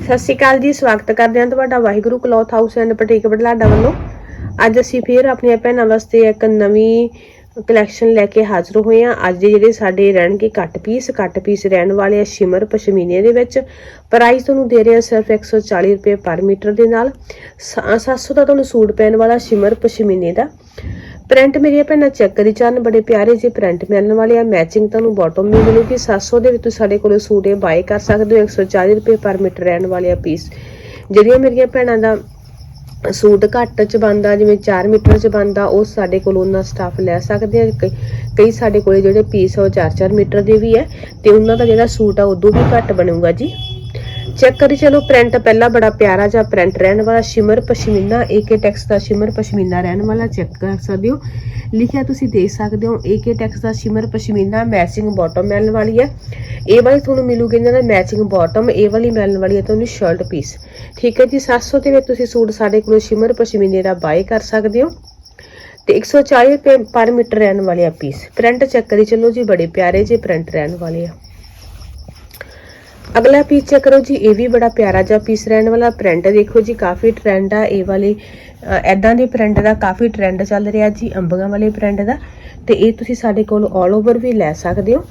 ਸਤਿ ਸ਼੍ਰੀ ਅਕਾਲ ਜੀ, ਸਵਾਗਤ ਕਰਦੇ ਹਾਂ ਤੁਹਾਡਾ Waheguru cloth house and boutique Budhlada ਵੱਲੋਂ। ਅੱਜ ਅਸੀਂ ਫੇਰ ਆਪਣੀਆਂ ਭੈਣਾਂ ਵਾਸਤੇ ਇੱਕ ਨਵੀਂ ਕਲੈਕਸ਼ਨ ਲੈ ਕੇ ਹਾਜ਼ਰ ਹੋਏ ਹਾਂ। ਅੱਜ ਜਿਹੜੇ ਸਾਡੇ ਰਹਿਣਗੇ ਕੱਟ ਪੀਸ ਕੱਟ ਪੀਸ ਰਹਿਣ ਵਾਲੇ ਆ ਸ਼ਿਮਰ ਪਸ਼ਮੀਨੇ ਦੇ ਵਿੱਚ। ਪ੍ਰਾਈਸ ਤੁਹਾਨੂੰ ਦੇ ਰਹੇ ਆ ਸਿਰਫ 140 ਰੁਪਏ ਪਰ ਮੀਟਰ ਦੇ ਨਾਲ। ਸ- 700 ਦਾ ਤੁਹਾਨੂੰ ਸੂਟ ਪੈਣ ਵਾਲਾ ਸ਼ਿਮਰ ਪਸ਼ਮੀਨੇ ਦਾ। ਪ੍ਰਿੰਟ ਮੇਰੀਆਂ ਭੈਣਾਂ ਚੈੱਕ ਕਰੀ ਚਾਨ ਬੜੇ ਪਿਆਰੇ ਜੀ ਪ੍ਰਿੰਟ ਮਿਲਣ ਵਾਲੇ ਆ। ਮੈਚਿੰਗ ਤੁਹਾਨੂੰ ਬਾਟਮ ਵੀ ਮਿਲੂਗੀ 700 ਦੇ ਵਿੱਚ ਤੁਸੀਂ ਸਾਡੇ ਕੋਲੋਂ ਸੂਟ ਇਹ ਬਾਏ ਕਰ ਸਕਦੇ ਹੋ 140 ਰੁਪਏ ਪਰ ਮੀਟਰ ਰਹਿਣ ਵਾਲੇ ਆ ਪੀਸ ਜਿਹੜੀਆਂ ਮੇਰੀਆਂ ਭੈਣਾਂ ਦਾ ਸੂਟ ਘੱਟ ਚ ਬੰਦਾ ਜਿਵੇਂ 4 ਮੀਟਰ ਚ ਬੰਦਾ ਉਹ ਸਾਡੇ ਕੋਲ ਉਹਨਾਂ ਸਟਾਫ ਲੈ ਸਕਦੇ ਆ। ਕਈ- ਕਈ ਸਾਡੇ ਕੋਲੇ ਜਿਹੜੇ ਪੀਸ ਆ, ਉਹ 4-4 ਮੀਟਰ ਦੇ ਵੀ ਹੈ ਤੇ ਉਹਨਾਂ ਦਾ ਜਿਹੜਾ ਸੂਟ ਆ, ਉਦੋਂ ਵੀ ਘੱਟ ਬਣੂਗਾ ਜੀ। ਚੈੱਕ ਕਰੀ ਚਲੋ ਪ੍ਰਿੰਟ ਪਹਿਲਾ ਬੜਾ ਪਿਆਰਾ ਜਿਹਾ ਪ੍ਰਿੰਟ ਰਹਿਣ ਵਾਲਾ, ਸ਼ਿਮਰ ਪਸ਼ਮੀਨਾ ਏਕੇ ਟੈਕਸ ਦਾ ਸ਼ਿਮਰ ਪਸ਼ਮੀਨਾ ਰਹਿਣ ਵਾਲਾ ਚੈੱਕ ਕਰ ਸਕਦੇ ਹੋ। ਲਿਖਿਆ ਤੁਸੀਂ ਦੇਖ ਸਕਦੇ ਹੋ ਏਕੇ ਟੈਕਸ ਦਾ ਸ਼ਿਮਰ ਪਸ਼ਮੀਨਾ ਮੈਚਿੰਗ ਬਾਟਮ ਮਿਲਣ ਵਾਲੀ ਹੈ। ਇਹ ਵਾਲੀ ਤੁਹਾਨੂੰ ਮਿਲੂਗੀ ਇਹਨਾਂ ਦਾ ਮੈਚਿੰਗ ਬਾਟਮ ਇਹ ਵਾਲੀ ਮਿਲਣ ਵਾਲੀ ਹੈ ਤੁਹਾਨੂੰ ਸ਼ਰਟ ਪੀਸ ਠੀਕ ਹੈ ਜੀ 700 ਦੇ ਵਿੱਚ ਤੁਸੀਂ ਸੂਟ ਸਾਡੇ ਕੋਲੋਂ ਸ਼ਿਮਰ ਪਸ਼ਮੀਨੇ ਦਾ ਬਾਏ ਕਰ ਸਕਦੇ ਹੋ। ਤੇ 140 ਰੁਪਏ ਪਰ ਮੀਟਰ ਰਹਿਣ ਵਾਲੇ ਆ ਪੀਸ ਪ੍ਰਿੰਟ ਚੈੱਕ ਕਰੀ ਚੱਲੋ ਜੀ, ਬੜੇ ਪਿਆਰੇ ਜੇ ਪ੍ਰਿੰਟ ਰਹਿਣ ਵਾਲੇ ਆ। ਅਗਲਾ ਪੀਸ ਚੈੱਕ ਕਰੋ ਜੀ, ਇਹ ਵੀ ਬੜਾ ਪਿਆਰਾ ਜਿਹਾ ਪੀਸ ਰਹਿਣ ਵਾਲਾ ਪ੍ਰਿੰਟ ਦੇਖੋ ਜੀ, ਕਾਫੀ ਟ੍ਰੈਂਡ ਆ, ਇਹ ਵਾਲੇ ਐਦਾਂ ਦੇ ਪ੍ਰਿੰਟ ਦਾ ਕਾਫੀ ਟ੍ਰੈਂਡ ਚੱਲ ਰਿਹਾ ਜੀ ਅੰਬਾਂ ਵਾਲੇ ਪ੍ਰਿੰਟ ਦਾ। ਤੇ ਇਹ ਤੁਸੀਂ ਸਾਡੇ ਕੋਲ 올 ਓਵਰ ਵੀ ਲੈ ਸਕਦੇ ਹੋ।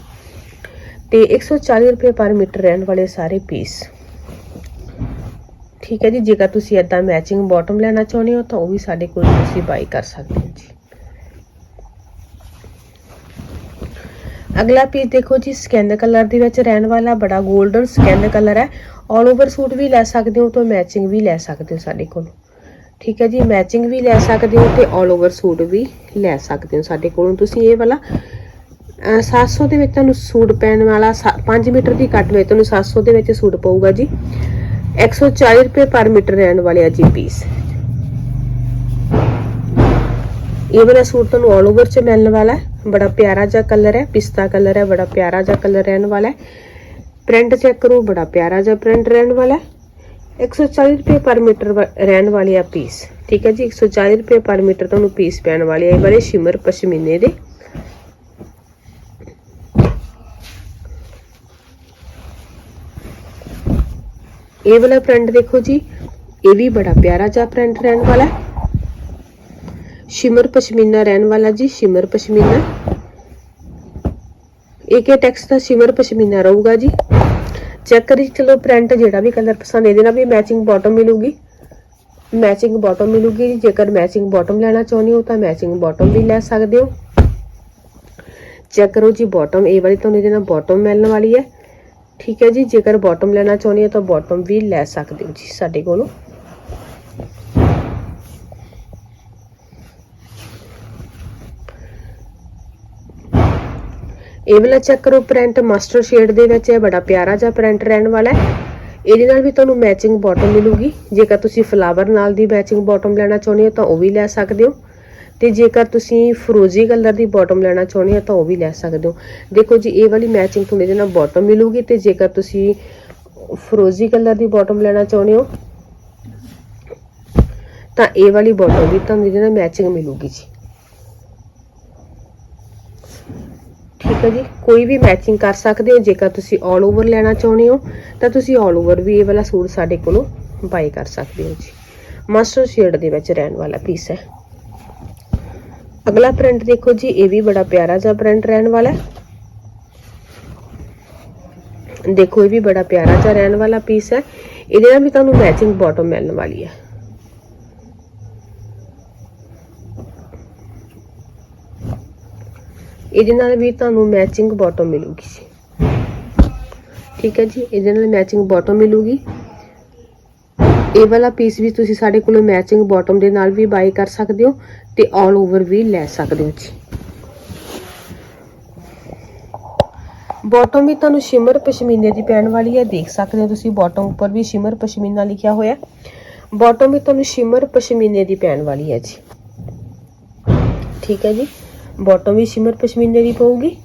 ਤੇ 140 ਰੁਪਏ ਪਰ ਮੀਟਰ ਰਹਿਣ ਵਾਲੇ ਸਾਰੇ ਪੀਸ ਠੀਕ ਹੈ ਜੀ, ਜੇਕਰ ਤੁਸੀਂ ਐਦਾਂ ਮੈਚਿੰਗ ਬਾਟਮ ਲੈਣਾ ਚਾਹੁੰਦੇ ਹੋ, ਤਾਂ ਉਹ ਵੀ ਸਾਡੇ ਕੋਲ ਤੁਸੀਂ ਬਾਈ ਕਰ ਸਕਦੇ ਹੋ ਜੀ। ਅਗਲਾ ਪੀਸ ਦੇਖੋ ਜੀ ਸਕੈਨ ਕਲਰ ਦੇ ਵਿੱਚ ਰਹਿਣ ਵਾਲਾ ਬੜਾ ਗੋਲਡਨ ਸਕੈਨ ਕਲਰ ਹੈ। ਆਲ ਓਵਰ ਸੂਟ ਵੀ ਲੈ ਸਕਦੇ ਹੋ ਤੇ ਮੈਚਿੰਗ ਵੀ ਲੈ ਸਕਦੇ ਹੋ ਸਾਡੇ ਕੋਲ। ਠੀਕ ਹੈ ਜੀ ਮੈਚਿੰਗ ਵੀ ਲੈ ਸਕਦੇ ਹੋ ਤੇ ਆਲ ਓਵਰ ਸੂਟ ਵੀ ਲੈ ਸਕਦੇ ਹੋ ਸਾਡੇ ਕੋਲੋਂ। ਤੁਸੀਂ ਇਹ ਵਾਲਾ 700 ਦੇ ਵਿੱਚ ਤੁਹਾਨੂੰ ਸੂਟ ਪੈਣ ਵਾਲਾ 5 ਮੀਟਰ ਦੀ ਕੱਟ ਵਿੱਚ ਤੁਹਾਨੂੰ 700 ਦੇ ਵਿੱਚ ਸੂਟ ਪਊਗਾ ਜੀ। 140 ਰੁਪਏ ਪਰ ਮੀਟਰ ਰਹਿਣ ਵਾਲੇ ਆ ਜੀ ਪੀਸ ਇਹ ਵਾਲਾ ਸੂਟ ਤੁਹਾਨੂੰ ਆਲ ਓਵਰ ਚ ਮਿਲਣ ਵਾਲਾ ਹੈ। ਬੜਾ ਪਿਆਰਾ ਜਿਹਾ ਕਲਰ ਹੈ, ਪਿਸਤਾ ਕਲਰ ਹੈ, ਬੜਾ ਪਿਆਰਾ ਜਿਹਾ ਕਲਰ ਰਹਿਣ ਵਾਲਾ ਹੈ। ਪ੍ਰਿੰਟ ਚੈੱਕ ਕਰੋ, ਬੜਾ ਪਿਆਰਾ ਜਿਹਾ ਪ੍ਰਿੰਟ ਰਹਿਣ ਵਾਲਾ ਹੈ। 140 ਰੁਪਏ ਪਰ ਮੀਟਰ ਰਹਿਣ ਵਾਲੇ ਆ ਪੀਸ ਠੀਕ ਹੈ ਜੀ? 140 ਰੁਪਏ ਪਰ ਮੀਟਰ ਤੁਹਾਨੂੰ ਪੀਸ ਪੈਣ ਵਾਲੇ ਆ ਇਹ ਵਾਲੇ ਸ਼ਿਮਰ ਪਸ਼ਮੀਨੇ ਦੇ। ਇਹ ਵਾਲਾ ਪ੍ਰਿੰਟ ਦੇਖੋ ਜੀ, ਇਹ ਵੀ ਬੜਾ ਪਿਆਰਾ ਜਿਹਾ ਪ੍ਰਿੰਟ ਰਹਿਣ ਵਾਲਾ ਹੈ। ਸ਼ਿਮਰ ਪਸ਼ਮੀਨਾ ਰਹਿਣ ਵਾਲਾ ਜੀ, ਸ਼ਿਮਰ ਪਸ਼ਮੀਨਾ। ਏਕੇ ਟੈਕਸ ਦਾ ਸ਼ਿਮਰ ਪਸ਼ਮੀਨਾ ਰਹੂਗਾ ਜੀ। ਚੈੱਕ ਕਰੀ, ਚਲੋ ਪ੍ਰਿੰਟ ਜਿਹੜਾ ਵੀ ਕਲਰ ਪਸੰਦ, ਇਹਦੇ ਨਾਲ ਵੀ ਮੈਚਿੰਗ ਬਾਟਮ ਮਿਲੂਗੀ। ਮੈਚਿੰਗ ਬਾਟਮ ਮਿਲੂਗੀ, ਜੇਕਰ ਮੈਚਿੰਗ ਬਾਟਮ ਲੈਣਾ ਚਾਹੁੰਦੇ ਹੋ, ਤਾਂ ਮੈਚਿੰਗ ਬਾਟਮ ਵੀ ਲੈ ਸਕਦੇ ਹੋ। ਚੈੱਕ ਕਰੋ ਜੀ ਬਾਟਮ ਇਹ ਵਾਲੀ ਤੁਹਾਨੂੰ ਇਹਦੇ ਨਾਲ ਬਾਟਮ ਮਿਲਣ ਵਾਲੀ ਹੈ। ਠੀਕ ਹੈ ਜੀ, ਜੇਕਰ ਬਾਟਮ ਲੈਣਾ ਚਾਹੁੰਦੇ ਹੋ, ਤਾਂ ਬਾਟਮ ਵੀ ਲੈ ਸਕਦੇ ਹੋ ਜੀ ਸਾਡੇ ਕੋਲੋਂ। ਇਹ ਵਾਲਾ ਚੈੱਕ ਕਰੋ ਪ੍ਰਿੰਟ ਮਸਟਰ ਸ਼ੇਡ ਦੇ ਵਿੱਚ ਹੈ ਬੜਾ ਪਿਆਰਾ ਜਿਹਾ ਪ੍ਰਿੰਟ ਰਹਿਣ ਵਾਲਾ ਹੈ। ਇਹਦੇ ਨਾਲ ਵੀ ਤੁਹਾਨੂੰ ਮੈਚਿੰਗ ਬਾਟਮ ਮਿਲੂਗੀ। ਜੇਕਰ ਤੁਸੀਂ ਫਲਾਵਰ ਨਾਲ ਦੀ ਮੈਚਿੰਗ ਬਾਟਮ ਲੈਣਾ ਚਾਹੁੰਦੇ ਹੋ ਤਾਂ ਉਹ ਵੀ ਲੈ ਸਕਦੇ ਹੋ। ਤੇ ਜੇਕਰ ਤੁਸੀਂ ਫਰੋਜ਼ੀ ਕਲਰ ਦੀ ਬਾਟਮ ਲੈਣਾ ਚਾਹੁੰਦੇ ਹੋ ਤਾਂ ਉਹ ਵੀ ਲੈ ਸਕਦੇ ਹੋ। ਦੇਖੋ ਜੀ, ਇਹ ਵਾਲੀ ਮੈਚਿੰਗ ਤੁਹਾਨੂੰ ਇਹਦੇ ਨਾਲ ਬਾਟਮ ਮਿਲੂਗੀ ਤੇ ਜੇਕਰ ਤੁਸੀਂ ਫਰੋਜ਼ੀ ਕਲਰ ਦੀ ਬਾਟਮ ਲੈਣਾ ਚਾਹੁੰਦੇ ਹੋ ਤਾਂ ਇਹ ਵਾਲੀ ਬਾਟਮ ਵੀ ਤੁਹਾਨੂੰ ਇਹਦੇ ਨਾਲ ਮੈਚਿੰਗ ਮਿਲੂਗੀ ਜੀ। ਠੀਕ ਹੈ ਜੀ, ਕੋਈ ਵੀ ਮੈਚਿੰਗ ਕਰ ਸਕਦੇ ਹੋ, ਜੇਕਰ ਤੁਸੀਂ 올 ਓਵਰ ਲੈਣਾ ਚਾਹੁੰਦੇ ਹੋ, ਤਾਂ ਤੁਸੀਂ 올 ਓਵਰ ਵੀ ਇਹ ਵਾਲਾ ਸੂਟ ਸਾਡੇ ਕੋਲੋਂ ਬਾਈ ਕਰ ਸਕਦੇ ਹੋ ਜੀ। ਮਾਸਟਰ ਸ਼ੇਡ ਦੇ ਵਿੱਚ ਰਹਿਣ ਵਾਲਾ ਪੀਸ ਹੈ। ਅਗਲਾ ਪ੍ਰਿੰਟ ਦੇਖੋ ਜੀ, ਇਹ ਵੀ ਬੜਾ ਪਿਆਰਾ ਜਿਹਾ ਪ੍ਰਿੰਟ ਰਹਿਣ ਵਾਲਾ ਹੈ। ਦੇਖੋ, ਇਹ ਵੀ ਬੜਾ ਪਿਆਰਾ ਜਿਹਾ ਰਹਿਣ ਵਾਲਾ ਪੀਸ ਹੈ। ਇਹਦੇ ਨਾਲ ਵੀ ਤੁਹਾਨੂੰ ਮੈਚਿੰਗ ਬਾਟਮ ਮਿਲਣ ਵਾਲੀ ਹੈ। ਇਹਦੇ ਨਾਲ ਵੀ ਤੁਹਾਨੂੰ ਮੈਚਿੰਗ ਬਾਟਮ ਮਿਲੂਗੀ ਜੀ। ਠੀਕ ਹੈ ਜੀ, ਇਹਦੇ ਨਾਲ ਮੈਚਿੰਗ ਬਾਟਮ ਮਿਲੂਗੀ। ਇਹ ਵਾਲਾ ਪੀਸ ਵੀ ਤੁਸੀਂ ਸਾਡੇ ਕੋਲੋਂ ਮੈਚਿੰਗ ਬਾਟਮ ਦੇ ਨਾਲ ਵੀ ਬਾਈ ਕਰ ਸਕਦੇ ਹੋ ਤੇ ਆਲ ਓਵਰ ਵੀ ਲੈ ਸਕਦੇ ਹੋ ਜੀ। ਬਾਟਮ ਵੀ ਤੁਹਾਨੂੰ ਸ਼ਿਮਰ ਪਸ਼ਮੀਨੇ ਦੀ ਪੈਣ ਵਾਲੀ ਹੈ, ਦੇਖ ਸਕਦੇ ਹੋ ਤੁਸੀਂ ਬਾਟਮ ਉੱਪਰ ਵੀ ਸ਼ਿਮਰ ਪਸ਼ਮੀਨਾ ਲਿਖਿਆ ਹੋਇਆ। ਬਾਟਮ ਵੀ ਤੁਹਾਨੂੰ ਸ਼ਿਮਰ ਪਸ਼ਮੀਨੇ ਦੀ ਪੈਣ ਵਾਲੀ ਹੈ ਜੀ। ਠੀਕ ਹੈ ਜੀ। ਬਾਟਮ ਵੀ ਸ਼ਿਮਰ ਪਸ਼ਮੀਨੇ ਦੀ ਪਊਗੀ।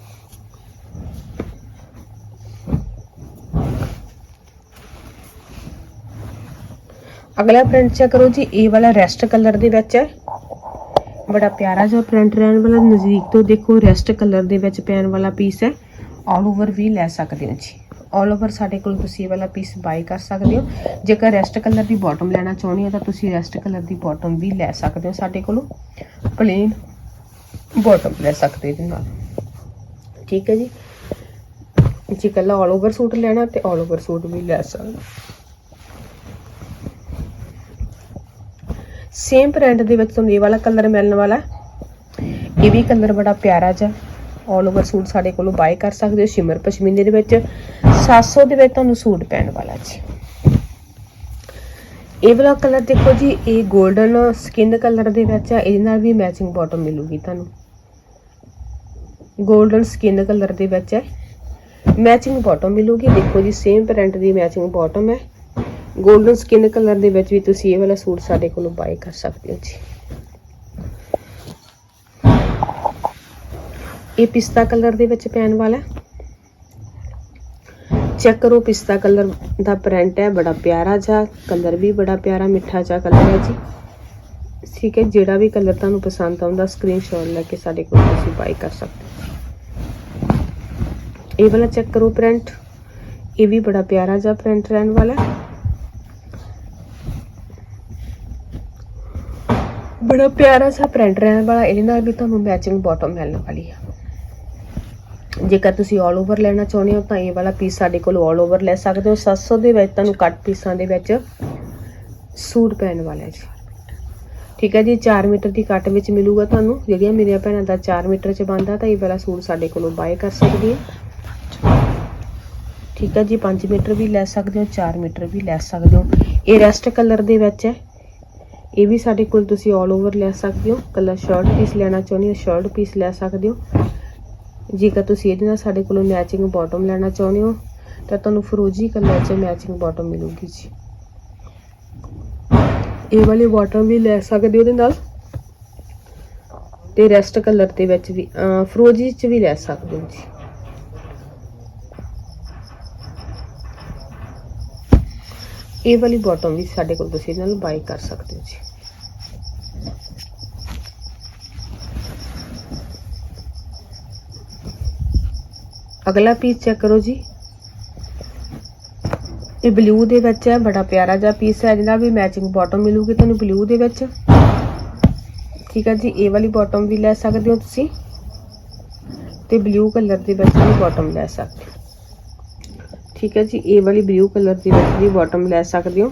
ਅਗਲਾ ਪ੍ਰਿੰਟ ਚੈੱਕ ਕਰੋ ਜੀ, ਇਹ ਵਾਲਾ ਰੈਸਟ ਕਲਰ ਦੇ ਵਿੱਚ ਹੈ। ਬੜਾ ਪਿਆਰਾ ਜਿਹਾ ਪ੍ਰਿੰਟ ਰਹਿਣ ਵਾਲਾ, ਨਜ਼ਦੀਕ ਤੋਂ ਦੇਖੋ ਰੈਸਟ ਕਲਰ ਦੇ ਵਿੱਚ ਪੈਣ ਵਾਲਾ ਪੀਸ ਹੈ। ਆਲ ਓਵਰ ਵੀ ਲੈ ਸਕਦੇ ਹੋ ਜੀ। ਆਲ ਓਵਰ ਸਾਡੇ ਕੋਲ ਤੁਸੀਂ ਇਹ ਵਾਲਾ ਪੀਸ ਬਾਈ ਕਰ ਸਕਦੇ ਹੋ। ਜੇਕਰ ਰੈਸਟ ਕਲਰ ਦੀ ਬਾਟਮ ਲੈਣਾ ਚਾਹੁੰਦੇ ਹੋ ਤਾਂ ਤੁਸੀਂ ਰੈਸਟ ਕਲਰ ਦੀ ਬਾਟਮ ਵੀ ਲੈ ਸਕਦੇ ਹੋ ਸਾਡੇ ਕੋਲੋਂ। ਪਲੇਨ ਬਾਟਮ ਲੈ ਸਕਦੇ ਇਹਦੇ ਨਾਲ। ਠੀਕ ਹੈ ਜੀ? ਜੇ ਕੱਲਾ ਆਲ ਓਵਰ ਸੂਟ ਲੈਣਾ ਤੇ ਆਲ ਓਵਰ ਸੂਟ ਵੀ ਲੈ ਸਕਦੇ ਸੇਮ ਪ੍ਰਿੰਟ ਦੇ ਵਿੱਚ ਤੁਹਾਨੂੰ ਇਹ ਵਾਲਾ ਕਲਰ ਮਿਲਣ ਵਾਲਾ। ਇਹ ਵੀ ਕਲਰ ਬੜਾ ਪਿਆਰਾ ਜਿਹਾ। ਆਲ ਓਵਰ ਸੂਟ ਸਾਡੇ ਕੋਲੋਂ ਬਾਏ ਕਰ ਸਕਦੇ ਹੋ ਸ਼ਿਮਰ ਪਸ਼ਮੀਨੇ ਦੇ ਵਿੱਚ। 700 ਦੇ ਵਿੱਚ ਤੁਹਾਨੂੰ ਸੂਟ ਪੈਣ ਵਾਲਾ ਜੀ। ਇਹ ਵਾਲਾ ਕਲਰ ਦੇਖੋ ਜੀ, ਇਹ 골ਡਨ ਸਕਿਨ ਕਲਰ ਦੇ ਵਿੱਚ ਆ। ਇਹਦੇ ਨਾਲ ਵੀ ਮੈਚਿੰਗ ਬਾਟਮ ਮਿਲੂਗੀ ਤੁਹਾਨੂੰ। 골ਡਨ ਸਕਿਨ ਕਲਰ ਦੇ ਵਿੱਚ ਹੈ। ਮੈਚਿੰਗ ਬਾਟਮ ਮਿਲੂਗੀ। ਦੇਖੋ ਜੀ ਸੇਮ ਪ੍ਰਿੰਟ ਦੀ ਮੈਚਿੰਗ ਬਾਟਮ ਹੈ। 골ਡਨ ਸਕਿਨ ਕਲਰ ਦੇ ਵਿੱਚ ਵੀ ਤੁਸੀਂ ਇਹ ਵਾਲਾ ਸੂਟ ਸਾਡੇ ਕੋਲੋਂ ਬਾਏ ਕਰ ਸਕਦੇ ਹੋ ਜੀ। ਇਹ ਪਿਸਤਾ ਕਲਰ ਦੇ ਵਿੱਚ ਪੈਣ ਵਾਲਾ ਚੈੱਕ ਕਰੋ, ਪਿਸਤਾ ਕਲਰ ਦਾ ਪ੍ਰਿੰਟ ਹੈ। ਬੜਾ ਪਿਆਰਾ ਜਿਹਾ, ਕਲਰ ਵੀ ਬੜਾ ਪਿਆਰਾ, ਮਿੱਠਾ ਜਿਹਾ ਕਲਰ ਹੈ ਜੀ। ਠੀਕ ਹੈ, ਜਿਹੜਾ ਵੀ ਕਲਰ ਤੁਹਾਨੂੰ ਪਸੰਦ ਆਉਂਦਾ ਸਕਰੀਨਸ਼ਾਟ ਲੈ ਕੇ ਸਾਡੇ ਕੋਲ ਤੁਸੀਂ ਬਾਈ ਕਰ ਸਕਦੇ ਇਹ ਵਾਲਾ ਚੈੱਕ ਕਰੋ ਪ੍ਰਿੰਟ ਇਹ ਵੀ ਬੜਾ ਪਿਆਰਾ ਜਿਹਾ ਪ੍ਰਿੰਟ ਰਹਿਣ ਵਾਲਾ ਬੜਾ ਪਿਆਰਾ ਜਿਹਾ ਪ੍ਰਿੰਟ ਰਹਿਣ ਵਾਲਾ। ਇਹਦੇ ਨਾਲ ਵੀ ਤੁਹਾਨੂੰ ਮੈਚਿੰਗ ਬਾਟਮ ਮਿਲਣ ਵਾਲੀ ਆ। ਜੇਕਰ ਤੁਸੀਂ ਆਲ ਓਵਰ ਲੈਣਾ ਚਾਹੁੰਦੇ ਹੋ, ਤਾਂ ਇਹ ਵਾਲਾ ਪੀਸ ਸਾਡੇ ਕੋਲ ਆਲ ਓਵਰ ਲੈ ਸਕਦੇ ਹੋ। 700 ਦੇ ਵਿੱਚ ਤੁਹਾਨੂੰ ਕੱਟ ਪੀਸਾਂ ਦੇ ਵਿੱਚ ਸੂਟ ਪੈਣ ਵਾਲਾ ਹੈ ਜੀ। ਠੀਕ ਹੈ ਜੀ 4 ਮੀਟਰ ਦੀ ਕੱਟ ਵਿੱਚ ਮਿਲੂਗਾ ਤੁਹਾਨੂੰ। ਜਿਹੜੀਆਂ ਮੇਰੀਆਂ ਭੈਣਾਂ ਦਾ 4 ਮੀਟਰ ਚ ਬਣਦਾ, ਤਾਂ ਇਹ ਵਾਲਾ ਸੂਟ ਸਾਡੇ ਕੋਲੋਂ ਬਾਏ ਕਰ ਸਕਦੀ ਹੈ। ਠੀਕ ਹੈ ਜੀ 5 ਮੀਟਰ ਵੀ ਲੈ ਸਕਦੇ ਹੋ 4 ਮੀਟਰ ਵੀ ਲੈ ਸਕਦੇ ਹੋ। ਇਹ ਰੈਸਟ ਕਲਰ ਦੇ ਵਿੱਚ ਹੈ। ਇਹ ਵੀ ਸਾਡੇ ਕੋਲ ਤੁਸੀਂ ਆਲ ਓਵਰ ਲੈ ਸਕਦੇ ਹੋ। ਕਲਰ ਸ਼ਰਟ ਪੀਸ ਲੈਣਾ ਚਾਹੁੰਦੇ ਹੋ ਸ਼ਰਟ ਪੀਸ ਲੈ ਸਕਦੇ ਹੋ। ਜੇਕਰ ਤੁਸੀਂ ਇਹਦੇ ਨਾਲ ਸਾਡੇ ਕੋਲੋਂ ਮੈਚਿੰਗ ਬਾਟਮ ਲੈਣਾ ਚਾਹੁੰਦੇ ਹੋ, ਤਾਂ ਤੁਹਾਨੂੰ ਫਰੋਜੀ ਕਲਰ 'ਚ ਮੈਚਿੰਗ ਬਾਟਮ ਮਿਲੂਗੀ ਜੀ। ਇਹ ਵਾਲੀ ਬਾਟਮ ਵੀ ਲੈ ਸਕਦੇ ਹੋ ਉਹਦੇ ਨਾਲ। ਤੇ ਰੈਸਟ ਕਲਰ ਦੇ ਵਿੱਚ ਵੀ ਫਰੋਜੀ 'ਚ ਵੀ ਲੈ ਸਕਦੇ ਹੋ ਜੀ। ਇਹ ਵਾਲੀ ਬਾਟਮ ਵੀ ਸਾਡੇ ਕੋਲ ਤੁਸੀਂ ਇਹਦੇ ਨਾਲ ਬਾਈ ਕਰ ਸਕਦੇ ਹੋ ਜੀ। ਅਗਲਾ ਪੀਸ ਚੈੱਕ ਕਰੋ ਜੀ। ਇਹ ਬਲੂ ਦੇ ਵਿੱਚ ਹੈ, ਬੜਾ ਪਿਆਰਾ ਜਿਹਾ ਪੀਸ ਹੈ ਜਿਹਦਾ ਵੀ ਮੈਚਿੰਗ ਬਾਟਮ ਮਿਲੂਗੀ ਤੁਹਾਨੂੰ ਬਲੂ ਦੇ ਵਿੱਚ। ਠੀਕ ਹੈ ਜੀ, ਇਹ ਵਾਲੀ ਬਾਟਮ ਵੀ ਲੈ ਸਕਦੇ ਹੋ ਤੁਸੀਂ। ਤੇ ਬਲੂ ਕਲਰ ਦੇ ਵਿੱਚ ਵੀ ਬਾਟਮ ਲੈ ਸਕਦੇ ਹੋ। ਠੀਕ ਹੈ ਜੀ, ਇਹ ਵਾਲੀ ਬਲੂ ਕਲਰ ਦੀ ਵਿੱਚ ਵੀ ਬਾਟਮ ਲੈ ਸਕਦੇ ਹੋ।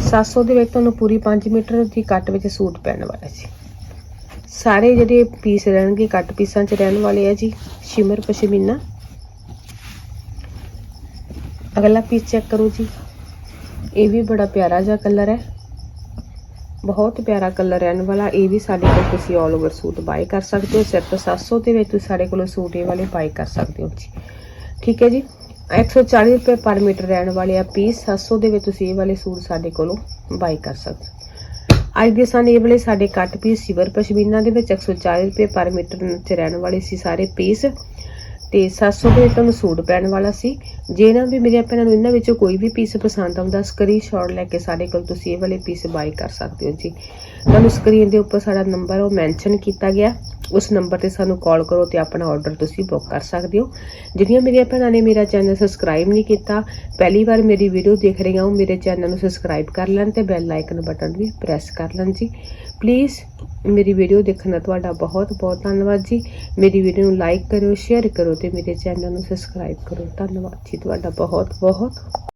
700 ਦੇ ਵਿੱਚ ਤੁਹਾਨੂੰ ਪੂਰੀ 5 ਮੀਟਰ ਦੀ ਕੱਟ ਵਿੱਚ ਸੂਟ ਪੈਣ ਵਾਲਾ ਜੀ। ਸਾਰੇ ਜਿਹੜੇ ਪੀਸ ਰਹਿਣਗੇ, ਕੱਟ ਪੀਸਾਂ 'ਚ ਰਹਿਣ ਵਾਲੇ ਆ ਜੀ, ਸ਼ਿਮਰ ਪਸ਼ਮੀਨਾ। ਅਗਲਾ ਪੀਸ ਚੈੱਕ ਕਰੋ ਜੀ। ਇਹ ਵੀ ਬੜਾ ਪਿਆਰਾ ਜਿਹਾ ਕਲਰ ਹੈ। ਬਹੁਤ ਪਿਆਰਾ ਕਲਰ ਰਹਿਣ ਵਾਲਾ, ਇਹ ਵੀ ਸਾਡੇ ਕੋਲ ਤੁਸੀਂ ਆਲ ਓਵਰ ਸੂਟ ਬਾਈ ਕਰ ਸਕਦੇ ਹੋ। ਸਿਰਫ 700 ਦੇ ਵਿੱਚ ਤੁਸੀਂ ਸਾਡੇ ਕੋਲੋਂ ਸੂਟ ਇਹ ਵਾਲੇ ਬਾਈ ਕਰ ਸਕਦੇ ਹੋ ਜੀ। ਠੀਕ ਹੈ ਜੀ। 140 ਰੁਪਏ ਪਰ ਮੀਟਰ ਰਹਿਣ ਵਾਲੇ ਆ ਪੀਸ 700 ਦੇ ਵਿੱਚ ਤੁਸੀਂ ਇਹ ਵਾਲੇ ਸੂਟ ਸਾਡੇ ਕੋਲੋਂ ਬਾਈ ਕਰ ਸਕਦੇ ਹੋ। ਅੱਜ ਦੇ ਸਨ ਇਹ ਵਾਲੇ ਸਾਡੇ ਕੱਟ ਪੀਸ ਸਿਵਰ ਪਸ਼ਮੀਨਾ ਦੇ ਵਿੱਚ 140 ਰੁਪਏ ਪਰ ਮੀਟਰ ਚ ਰਹਿਣ ਵਾਲੇ ਸੀ ਸਾਰੇ ਪੀਸ ਤੇ 700 ਦੇ ਵਿੱਚ ਤੁਹਾਨੂੰ ਸੂਟ ਪੈਣ ਵਾਲਾ ਸੀ। ਜੇ ਨਾ ਵੀ ਮੇਰੇ ਭੈਣਾਂ ਨੂੰ ਇਹਨਾਂ ਵਿੱਚੋਂ ਕੋਈ ਵੀ ਪੀਸ ਪਸੰਦ ਆਉਂਦਾ ਸਕਰੀਨਸ਼ਾਟ ਲੈ ਕੇ ਸਾਡੇ ਕੋਲ ਤੁਸੀਂ ਇਹ ਵਾਲੇ ਪੀਸ ਬਾਈ ਕਰ ਸਕਦੇ ਹੋ ਜੀ। ਤੁਹਾਨੂੰ ਸਕਰੀਨ ਦੇ ਉੱਪਰ ਸਾਡਾ ਨੰਬਰ ਉਹ ਮੈਂਸ਼ਨ ਕੀਤਾ ਗਿਆ। ਉਸ ਨੰਬਰ ਤੇ ਸਾਨੂੰ ਕਾਲ ਕਰੋ ਤੇ ਆਪਣਾ ਆਰਡਰ ਤੁਸੀਂ ਬੁੱਕ ਕਰ ਸਕਦੇ ਹੋ। ਜਿਹੜੀਆਂ ਮੇਰੀਆਂ ਭੈਣਾਂ ਨੇ ਮੇਰਾ ਚੈਨਲ ਸਬਸਕ੍ਰਾਈਬ ਨਹੀਂ ਕੀਤਾ, ਪਹਿਲੀ ਵਾਰ ਮੇਰੀ ਵੀਡੀਓ ਦੇਖ ਰਹੀਆਂ ਹੋ, ਮੇਰੇ ਚੈਨਲ ਨੂੰ ਸਬਸਕ੍ਰਾਈਬ ਕਰ ਲੈਣ ਤੇ ਬੈਲ ਆਈਕਨ ਬਟਨ ਵੀ ਪ੍ਰੈਸ ਕਰ ਲੈਣ ਜੀ। ਪਲੀਜ਼ ਮੇਰੀ ਵੀਡੀਓ ਦੇਖਣ ਦਾ ਤੁਹਾਡਾ ਬਹੁਤ ਬਹੁਤ ਧੰਨਵਾਦ ਜੀ। ਮੇਰੀ ਵੀਡੀਓ ਨੂੰ ਲਾਈਕ ਕਰੋ ਸ਼ੇਅਰ ਕਰੋ ਤੇ ਮੇਰੇ ਚੈਨਲ ਨੂੰ ਸਬਸਕ੍ਰਾਈਬ ਕਰੋ। ਧੰਨਵਾਦ ਜੀ ਤੁਹਾਡਾ ਬਹੁਤ ਬਹੁਤ